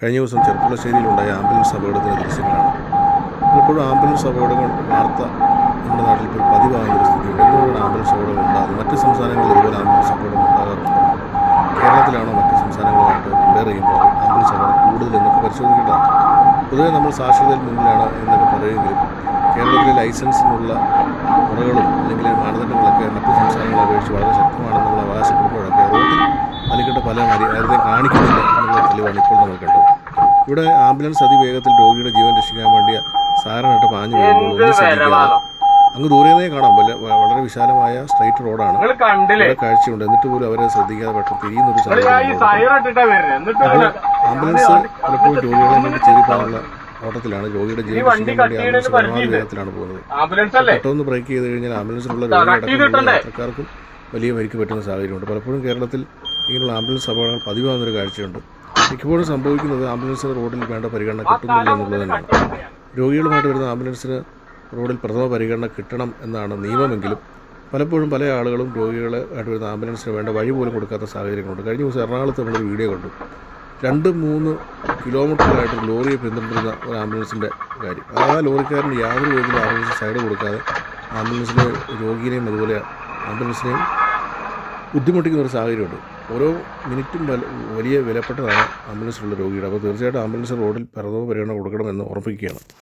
കഴിഞ്ഞ ദിവസം ചെറുപ്പുളശ്ശേരിയിലുണ്ടായ ആംബുലൻസ് അപകടത്തിന്റെ ദൃശ്യങ്ങളാണ്. പലപ്പോഴും ആംബുലൻസ് അപകടങ്ങൾ വാർത്ത നമ്മുടെ നാട്ടിൽ ഇപ്പോൾ പതിവാകുന്ന ഒരു സ്ഥിതിയുണ്ട് എന്തുകൊണ്ടാണ് ആംബുലൻസ് അപകടങ്ങൾ ഉണ്ടാകുന്നത്? മറ്റ് സംസ്ഥാനങ്ങളിൽ ഇതുപോലെ ആംബുലൻസ് അപകടം ഉണ്ടാകാറുണ്ട്. കേരളത്തിലാണോ മറ്റ് സംസ്ഥാനങ്ങളുമായിട്ട് കമ്പയർ ചെയ്യുമ്പോൾ ആംബുലൻസ് അപകടം കൂടുതൽ എന്നൊക്കെ പരിശോധിക്കേണ്ടതാണ്. പൊതുവേ നമ്മൾ സാക്ഷരതയിൽ മുന്നിലാണ് എന്നൊക്കെ പറയുമെങ്കിലും കേരളത്തിലെ ലൈസൻസിനുള്ള മുറകളും അല്ലെങ്കിൽ മാനദണ്ഡങ്ങളൊക്കെ മറ്റ് സംസ്ഥാനങ്ങളെ അപേക്ഷിച്ച് വളരെ ശക്തമാണെന്നുള്ള അവകാശപ്പെടുമ്പോഴൊക്കെ റോഡിൽ പാലിക്കേണ്ട പല മര്യാദയും കാണിക്കുന്നില്ല എന്നുള്ള തെളിവാണ് ഇപ്പോൾ നമ്മൾ കണ്ടത്. ഇവിടെ ആംബുലൻസ് അതിവേഗത്തിൽ രോഗിയുടെ ജീവൻ രക്ഷിക്കാൻ വേണ്ടി സാറിനായിട്ട് പാഞ്ഞു പോകുമ്പോൾ ഒന്നും ശ്രദ്ധിക്കാതെ അങ്ങ് ദൂരെ കാണാം. വളരെ വിശാലമായ സ്ട്രൈറ്റ് റോഡാണ്. കാഴ്ചയുണ്ട്. എന്നിട്ട് പോലും അവരെ ശ്രദ്ധിക്കാതെ പെട്ടെന്ന് തിരിയുന്ന ഒരു സാഹചര്യം ആംബുലൻസ് പലപ്പോഴും രോഗികളെ നമുക്ക് ചെറിയ ഓട്ടത്തിലാണ്. രോഗിയുടെ ജീവൻ രക്ഷിക്കാൻ വേണ്ടി കട്ട് ആംബുലൻസ് പരമാവധി വേഗത്തിലാണ് പോകുന്നത്. പെട്ടെന്ന് ബ്രേക്ക് ചെയ്ത് കഴിഞ്ഞാൽ ആംബുലൻസിലുള്ള ചെയ്തിട്ടുണ്ടേ? യാത്രക്കാർക്കും വലിയ പരിക്ക് പറ്റുന്ന സാഹചര്യമുണ്ട്. പലപ്പോഴും കേരളത്തിൽ ഇങ്ങനെയുള്ള ആംബുലൻസ് അപകടങ്ങൾ പതിവാകുന്നൊരു കാഴ്ചയുണ്ട്. മിക്കപ്പോഴും സംഭവിക്കുന്നത് ആംബുലൻസിന് റോഡിൽ വേണ്ട പരിഗണന കിട്ടുന്നില്ല എന്നുള്ളത് തന്നെയാണ് രോഗികളുമായിട്ട് വരുന്ന ആംബുലൻസിന് റോഡിൽ പ്രഥമ പരിഗണന കിട്ടണം എന്നാണ് നിയമമെങ്കിലും പലപ്പോഴും പല ആളുകളും രോഗികളെ ആയിട്ട് വരുന്ന ആംബുലൻസിന് വേണ്ട വഴി പോലും കൊടുക്കാത്ത സാഹചര്യങ്ങളുണ്ട്. കഴിഞ്ഞ ദിവസം എറണാകുളത്ത് നമ്മളൊരു വീഡിയോ കണ്ടു. രണ്ട് മൂന്ന് കിലോമീറ്ററിലായിട്ട് ഒരു ലോറിയെ പിന്തുടരുന്ന ഒരു ആംബുലൻസിന്റെ കാര്യം. ആ ലോറിക്കാരന് യാതൊരു വിധത്തിലും ആംബുലൻസ് സൈഡ് കൊടുക്കാതെ ആംബുലൻസിലെ രോഗിയെയും അതുപോലെ ആംബുലൻസിനെയും ബുദ്ധിമുട്ടിക്കുന്ന ഒരു സാഹചര്യമുണ്ട്. ഓരോ മിനിറ്റും വല- വലിയ വിലപ്പെട്ടതാണ് ആംബുലൻസിലുള്ള രോഗിയുടെ. അപ്പോൾ തീർച്ചയായിട്ടും ആംബുലൻസ് റോഡിൽ പ്രഥമ പരിഗണന കൊടുക്കണമെന്ന് ഓർമ്മിക്കുകയാണ്